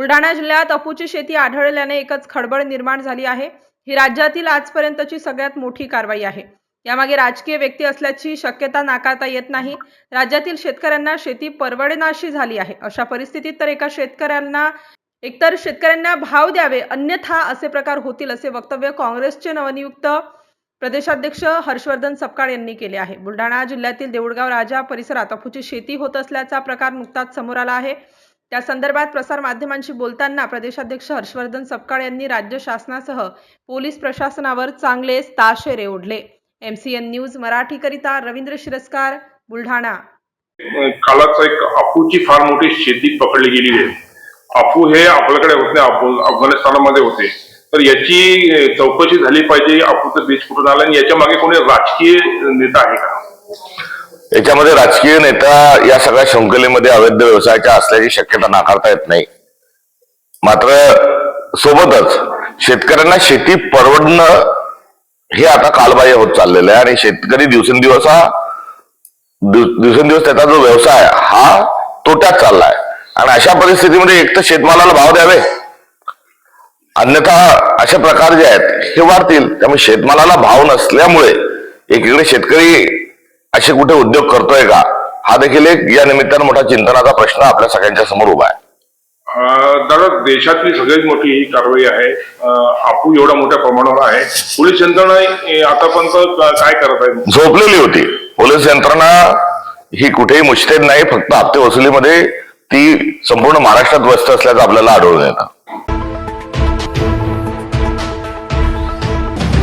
बुलढाणा जिल्ह्यात अफूची शेती आढळल्याने एकच खळबळ निर्माण झाली आहे. ही राज्यातील आजपर्यंतची सगळ्यात मोठी कारवाई आहे. यामागे राजकीय व्यक्ती असल्याची शक्यता नाकारता येत नाही. राज्यातील शेतकऱ्यांना शेती परवडेनाशी झाली आहे. अशा परिस्थितीत तर एका शेतकऱ्यांना एकतर शेतकऱ्यांना भाव द्यावे अन्यथा असे प्रकार होतील असे वक्तव्य काँग्रेसचे नवनियुक्त प्रदेशाध्यक्ष हर्षवर्धन सपकाळ यांनी केले आहे. बुलढाणा जिल्ह्यातील देऊळगाव राजा परिसरात अफूची शेती होत असल्याचा प्रकार नुकताच समोर आला आहे. त्या संदर्भात प्रसार माध्यमांशी बोलताना प्रदेशाध्यक्ष हर्षवर्धन सपकाळ यांनी राज्य शासनासह पोलीस प्रशासनावर चांगलेच ताशेरे ओढले. एमसीएन न्यूज मराठीकरिता रवींद्र शिरस्कार बुलढाणा. कालाच एक अफूची फार मोठी शेती पकडली गेली आहे. अफू हे आपल्याकडे होते अफगाणिस्तानामध्ये होते. तर याची चौकशी झाली पाहिजे अफूचं बीज कुठून आलं आणि याच्या मागे कोणी राजकीय नेता आहे का? याच्यामध्ये राजकीय नेता या सगळ्या शृंखलेमध्ये अवैध व्यवसायाच्या असल्याची शक्यता नाकारता येत नाही. मात्र सोबतच शेतकऱ्यांना शेती परवडणं हे आता कालबाह्य होत चाललेलं आहे आणि शेतकरी दिवसेंदिवस हा दिवसेंदिवस त्याचा जो व्यवसाय हा तोट्यात चाललाय. आणि अशा परिस्थितीमध्ये एक तर शेतमालाला भाव द्यावे. अन्यथा अशा प्रकार जे आहेत हे वाढतील. त्यामुळे शेतमालाला भाव नसल्यामुळे एकीकडे शेतकरी असे कुठे उद्योग करतोय का? हा देखील एक या निमित्तानं मोठा चिंतनाचा प्रश्न आपल्या सगळ्यांच्या समोर उभा आहे. दादा देशातली सगळ्यात मोठी ही कारवाई आहे. अफू एवढ्या मोठ्या प्रमाणावर आहे. पोलीस यंत्रणा आतापर्यंत काय करत आहे झोपलेली होती. पोलीस यंत्रणा ही कुठेही मुश्तेद नाही फक्त हप्ते वसुलीमध्ये ती संपूर्ण महाराष्ट्रात व्यस्त असल्याचं आपल्याला आढळून येतं.